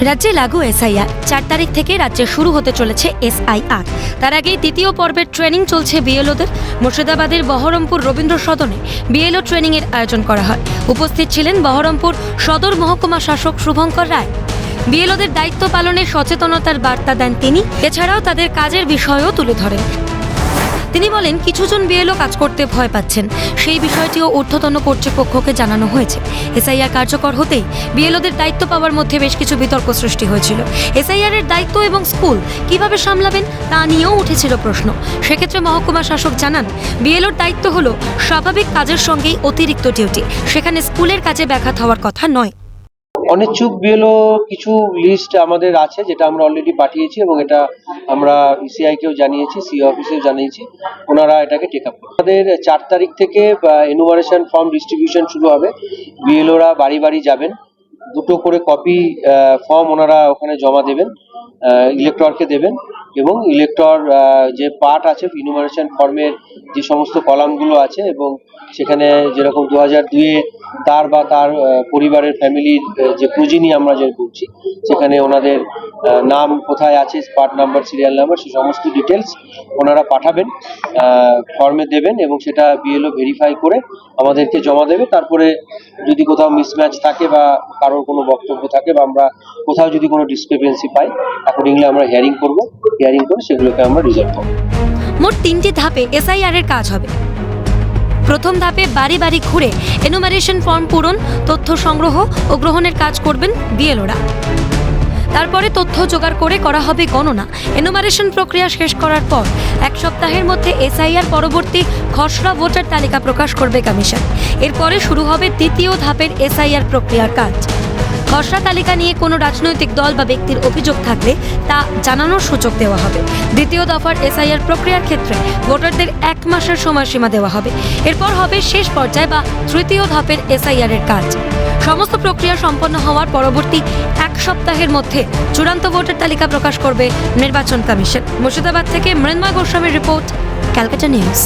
রাজ্যে লাগু এসআইআর। চার তারিখ থেকে রাজ্যে শুরু হতে চলেছে এসআইআর। তার আগেই তৃতীয় পর্বের ট্রেনিং চলছে বিএলওদের। মুর্শিদাবাদের বহরমপুর রবীন্দ্র সদনে বিএলও ট্রেনিংয়ের আয়োজন করা হয়। উপস্থিত ছিলেন বহরমপুর সদর মহকুমা শাসক শুভঙ্কর রায়। বিএলওদের দায়িত্ব পালনে সচেতনতার বার্তা দেন তিনি। এছাড়াও তাদের কাজের বিষয়ও তুলে ধরেন। তিনি বলেন, কিছুজন বিএলও কাজ করতে ভয় পাচ্ছেন। সেই বিষয়টিও ঊর্ধ্বতন কর্তৃপক্ষকে জানানো হয়েছে। এসআইআর কার্যকর হতেই বিএলওদের দায়িত্ব পাওয়ার মধ্যে বেশ কিছু বিতর্ক সৃষ্টি হয়েছিল। এসআইআর এর দায়িত্ব এবং স্কুল কীভাবে সামলাবেন, তা নিয়েও উঠেছিল প্রশ্ন। সেক্ষেত্রে মহকুমা শাসক জানান, বিএলওর দায়িত্ব হলো স্বাভাবিক কাজের সঙ্গেই অতিরিক্ত ডিউটি। সেখানে স্কুলের কাজে ব্যাঘাত হওয়ার কথা নয়। অনিচ্ছুক বিএলও কিছু লিস্ট আমাদের আছে, যেটা আমরা অলরেডি পাঠিয়েছি এবং এটা আমরা ইসিআই কেও জানিয়েছি সি অফিসেও জানিয়েছি, ওনারা এটাকে টেক আপ আমাদের চার তারিখ থেকে এনুমারেশন ফর্ম ডিস্ট্রিবিউশন শুরু হবে। বিএলওরা বাড়ি বাড়ি যাবেন। দুটো করে কপি ফর্ম ওনারা ওখানে জমা দেবেন ইলেক্টরকে দেবেন এবং ইলেক্টর যে পার্ট আছে ইনুমারেশন ফর্মের যে সমস্ত কলামগুলো আছে এবং সেখানে যেরকম দু হাজার দুয়ে তার বা তার পরিবারের ফ্যামিলির যে পুঁজিনি আমরা যে বলছি, সেখানে ওনাদের নাম কোথায় আছে পার্ট নাম্বার সিরিয়াল নাম্বার সে সমস্ত ডিটেলস ওনারা পাঠাবেন ফর্মে দেবেন এবং সেটা বিএলও ভেরিফাই করে আমাদেরকে জমা দেবে। তারপরে যদি কোথাও মিসম্যাচ থাকে বা কারোর কোনো বক্তব্য থাকে বা আমরা কোথাও যদি কোনো ডিসক্রিপেন্সি পাই অ্যাকর্ডিংলি আমরা হিয়ারিং করব। হিয়ারিং করে সেগুলোকে আমরা রিজলভ করব। মোট তিনটি ধাপে এসআইআর এর কাজ হবে। প্রথম ধাপে বাড়ি বাড়ি ঘুরে এনুমারেশন ফর্ম পূরণ, তথ্য সংগ্রহ ও গ্রহণের কাজ করবেন বিএলওরা। তারপরে তথ্য জোগাড় করে করা হবে গণনা। এনুমারেশন প্রক্রিয়া শেষ করার পর এক সপ্তাহের মধ্যে এসআইআর পরবর্তী খসড়া ভোটার তালিকা প্রকাশ করবে কমিশন। এরপরে শুরু হবে দ্বিতীয় ধাপের এসআইআর প্রক্রিয়ার কাজ। খসড়া তালিকা নিয়ে কোনো রাজনৈতিক দল বা ব্যক্তির অভিযোগ থাকলে তা জানানোর সুযোগ দেওয়া হবে। দ্বিতীয় দফার এসআইআর প্রক্রিয়ার ক্ষেত্রে ভোটারদের এক মাসের সময়সীমা দেওয়া হবে। এরপর হবে শেষ পর্যায়ে বা তৃতীয় ধাপের এসআইআর এর কাজ। সমস্ত প্রক্রিয়া সম্পন্ন হওয়ার পরবর্তী এক সপ্তাহের মধ্যে চূড়ান্ত ভোটার তালিকা প্রকাশ করবে নির্বাচন কমিশন। মুর্শিদাবাদ থেকে মৃন্ময় গোস্বামীর রিপোর্ট, ক্যালকাটা নিউজ।